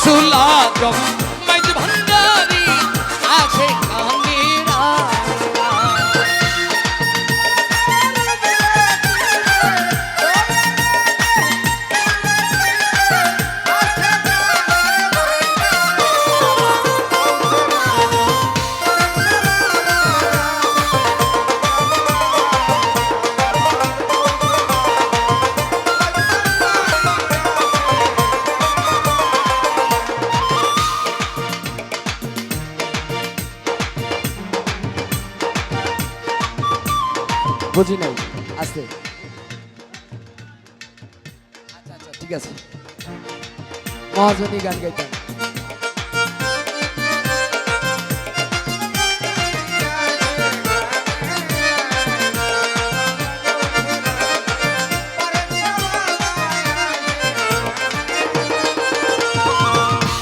গাউসুল বুঝি নাই। আসতে আচ্ছা আচ্ছা ঠিক আছে। মহাজনী গান গাইতাম।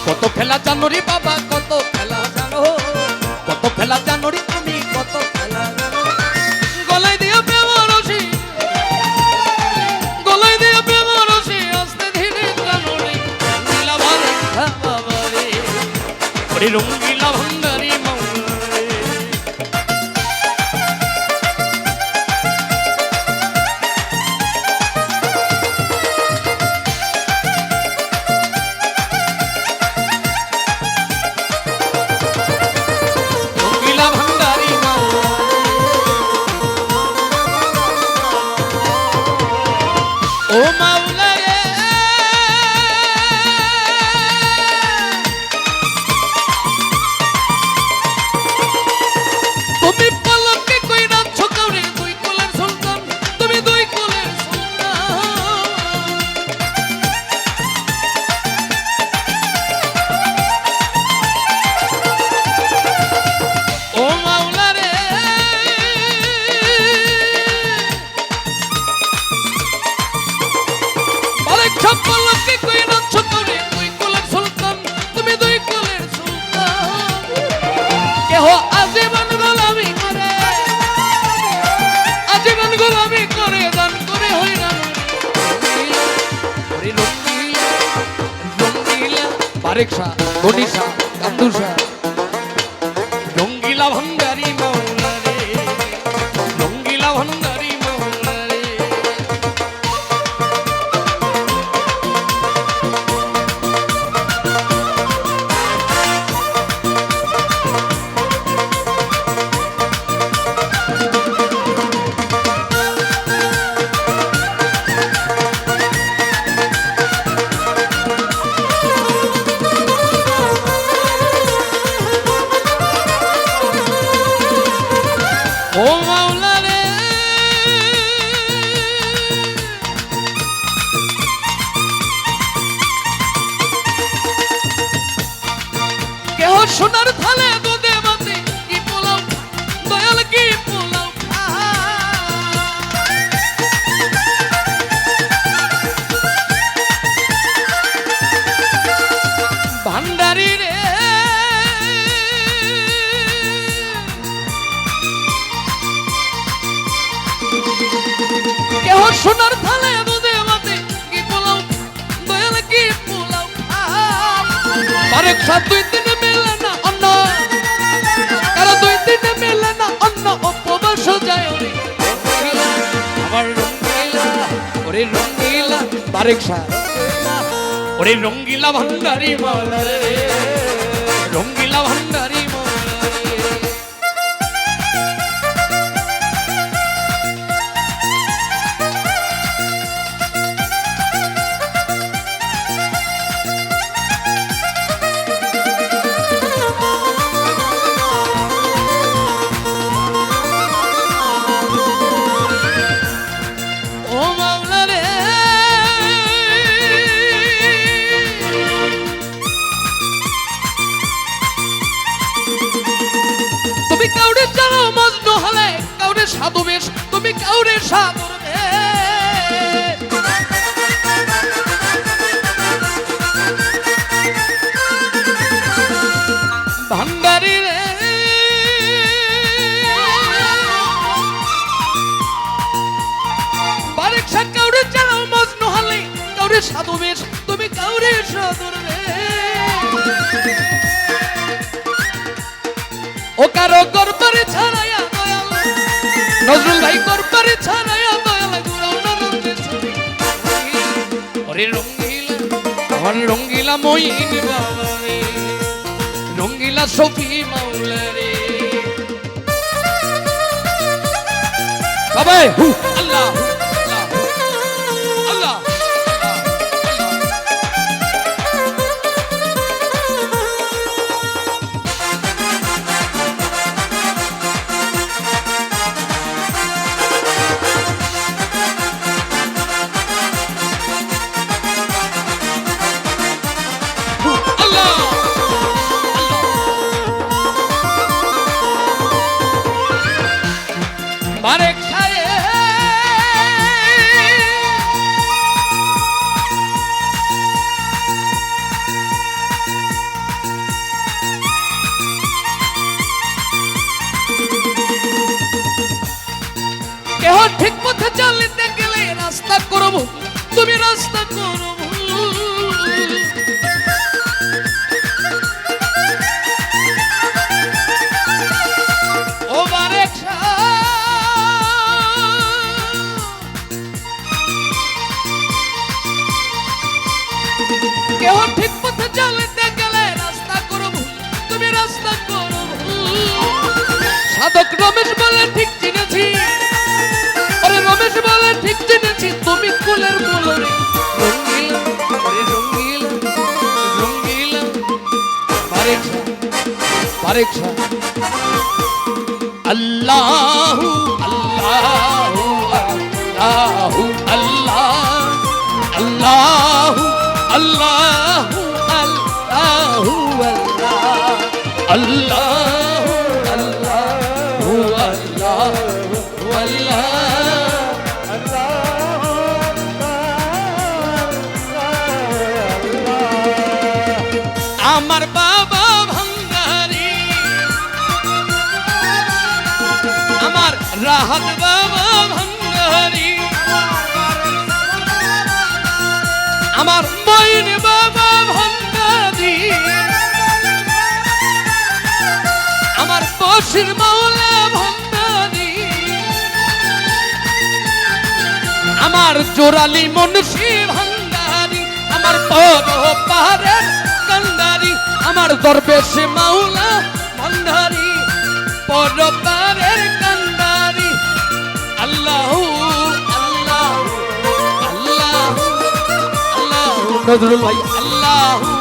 কত খেলা জানো রে বাবা ওরে রঙ্গিলা বারেক শাহ গনি শাহ কান্দু শাহ আরেক সাত দুই দিনে মেলে না অন্য কারও দুই দিনে মেলে না অন্য উপবাস যায় আমার রঙ্গিলা, ওরে রঙ্গিলা বারেক শাহ। ওরে রঙ্গিলা ভান্ডারি মাওলা রে রঙ্গিলা ভান্ডারি সাগর ভাঙ্গারি রে। বারেকশা কাউরে চালাও সাধু বেশ, তুমি কাউরে সাধুর রে। ও কারও গর্বরে ছাড়া নজরুল ভাই করবারে ছাড়াইয়া দয়াল গুড়াও না। ওরে রঙ্গিলা আমার রঙ্গিলা মইন বাবা রে রঙ্গিলা সফি মাওলা রে বাবা হু। আল্লাহ। বারেক কেহ ঠিক পথে চালিতে গেলে রাস্তা করব তুমি রাস্তা করব। ঠিক গেলে রাস্তা করব তুমি রাস্তা করব সাধক রমেশ বলে ঠিক চিনেছি। আরে রমেশ বলে ঠিক চিনেছি, তুমি কুলের মূলরে রঙ্গিলা রঙ্গিলা রঙ্গিলা। বারেক বারেক আল্লাহু আল্লাহু, আল্লাহ, আল্লাহু। আল্লাহু আল্লাহু। আল্লাহ আল্লাহু আল্লাহু আল্লাহু আমার বাবা ভাঙ্গারি আমার রাহাত বাবা ভাঙ্গারি আমার বসির মাওলা ভাঙ্গারি আমার জোরালি মনসি ভাঙ্গারি আমার বড় পাহাড়ের কান্দারি আমার দরবেশ মাওলা ভাঙ্গারি বড় পাহাড়ের কান্দারি আল্লাহ আল্লাহ আল্লাহ আল্লাহ নজরুল ভাই। আল্লাহ আল্লাহ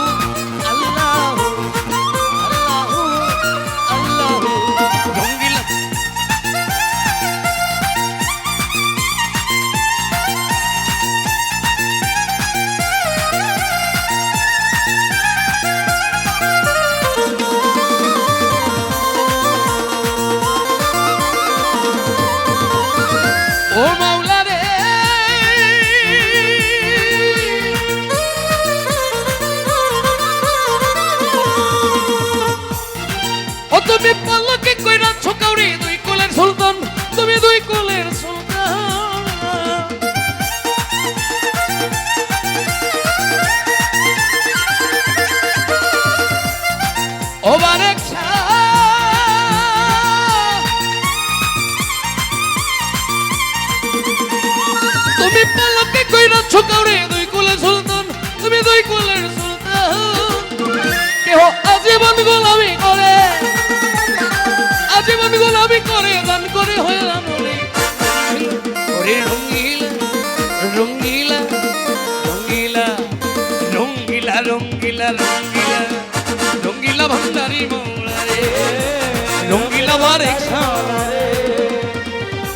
বারেক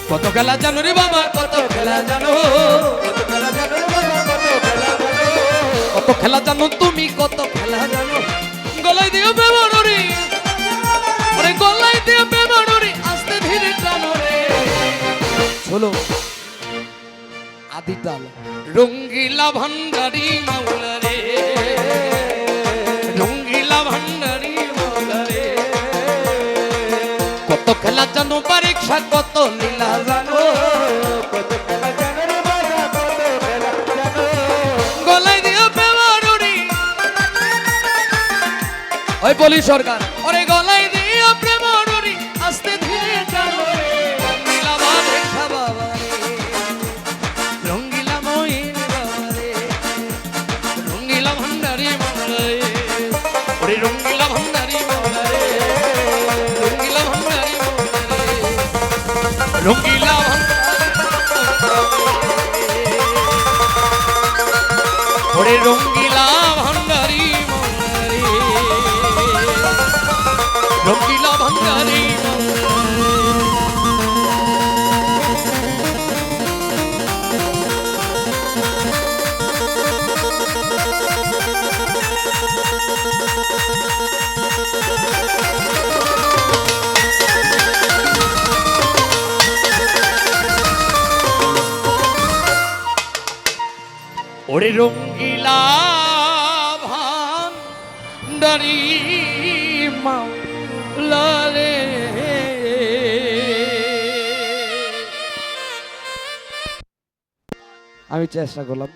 কত খেলা জানো রে বাবা, কত খেলা জানো। কত খেলা জানো তুমি, কত খেলা জানো। গলায় দিও বেমারি ওরে গলায় দিও বেমারি আস্তে ধীরে টানো রে। শোনো আদি তাল রঙ্গিলা ভান্ডারি মাওলা রে। বলি সরকার। ওরে রঙ্গিলা ভান্ডারি আমি চেষ্টা করলাম।